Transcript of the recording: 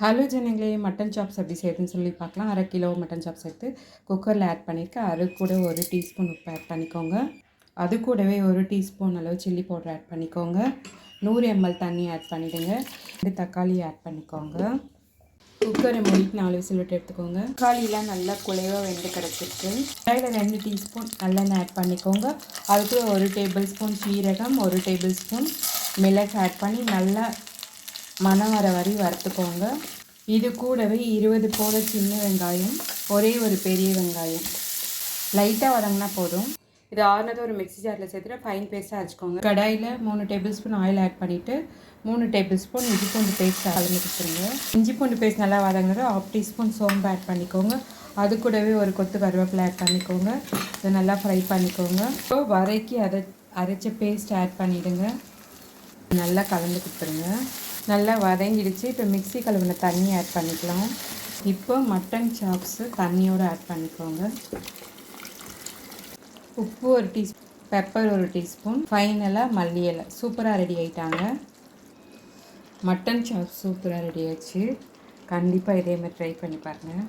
Hello ஜனங்களே mutton chops எப்படி செய்யுதுன்னு சொல்லி பார்க்கலாம். அரை கிலோ மட்டன் சாப்ஸ் எடுத்து குக்கரில் ஆட் பண்ணியிருக்கேன். அது கூட ஒரு டீஸ்பூன் உப்பு ஆட் பண்ணிக்கோங்க. அது கூடவே ஒரு டீஸ்பூன் அளவு சில்லி பவுடர் ஆட் பண்ணிக்கோங்க. நூறு எம்எல் தண்ணி ஆட் பண்ணிவிடுங்க ரெண்டு தக்காளி ஆட் பண்ணிக்கோங்க. குக்கரை மூடிட்டு நாலு விசில் விட்டு எடுத்துக்கோங்க. தக்காளிலாம் நல்லா குலைவாக வெந்து கிடச்சிருக்கு. அதில் ரெண்டு டீஸ்பூன் நல்லெண்ணெய் ஆட் பண்ணிக்கோங்க. அதுக்கு ஒரு டேபிள் ஸ்பூன் சீரகம் ஒரு டேபிள் ஸ்பூன் மிளகு ஆட் பண்ணி நல்லா மணம் வர வரை வறுத்துக்கோங்க. இது கூடவே இருபது போல சின்ன வெங்காயம் ஒரே ஒரு பெரிய வெங்காயம். லைட்டாக வதங்கினா போதும். இது ஆறுனது ஒரு மிக்ஸி ஜாரில் சேர்த்துட்டு ஃபைன் பேஸ்ட்டாக வச்சுக்கோங்க கடாயில் மூணு டேபிள் ஸ்பூன் ஆயில் ஆட் பண்ணிவிட்டு மூணு டேபிள் ஸ்பூன் இஞ்சி பூண்டு பேஸ்ட் கலந்து கொடுத்துருங்க. இஞ்சி பூண்டு பேஸ்ட் நல்லா வதங்குறது ஆஃப் டீஸ்பூன் சோம்பு ஆட் பண்ணிக்கோங்க. அது கூடவே ஒரு கொத்து கருவேப்பிலை ஆட் பண்ணிக்கோங்க. இதை நல்லா ஃப்ரை பண்ணிக்கோங்க. ஸோ வரைக்கி அரை அரைச்ச பேஸ்ட் ஆட் பண்ணிவிடுங்க நல்லா கலந்து கொடுத்துருங்க. நல்லா வதங்கிடுச்சு. இப்போ மிக்ஸி கழுவின தண்ணி ஆட் பண்ணிக்கலாம். இப்போ மட்டன் சாப்ஸு தண்ணியோடு ஆட் பண்ணிக்கோங்க. உப்பு ஒரு டீஸ்பூன் பெப்பர் ஒரு டீஸ்பூன். ஃபைனலாக மல்லி இலை. சூப்பராக ரெடி ஆகிட்டாங்க மட்டன் சாப்ஸ் சூப்பராக ரெடி ஆச்சு கண்டிப்பாக இதே மாதிரி ட்ரை பண்ணி பாருங்கள்